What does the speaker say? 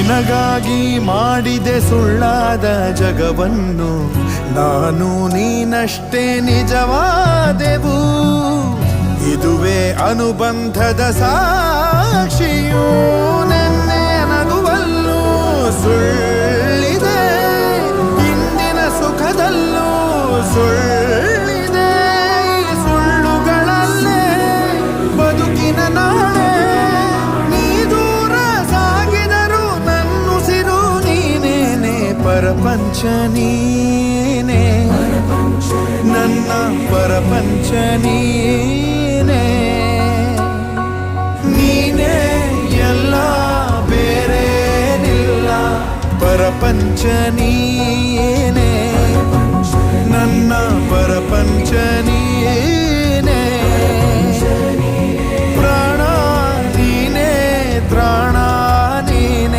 ನಿನಗಾಗಿ ಮಾಡಿದೆ ಸುಳ್ಳಾದ ಜಗವನ್ನು ನಾನು ನೀನಷ್ಟೇ ನಿಜವಾದೆವು. ಇದುವೇ ಅನುಬಂಧದ ಸಾಕ್ಷಿಯೂ ನೆನ್ನೆ ನಗುವಲ್ಲೂ ಸುಳ್ಳಿದೆ. ಇಂದಿನ ಸುಖದಲ್ಲೂ ಸುಳ್ಳಿದೆ ನೀನೇನೆ ಪರಪಂಚ ನೀನೇ ನನ್ನ ಪರಪಂಚ ನೀನೇ ಎಲ್ಲ ಬೇರೇನಿಲ್ಲ. ಪರಪಂಚ ನೀನೇ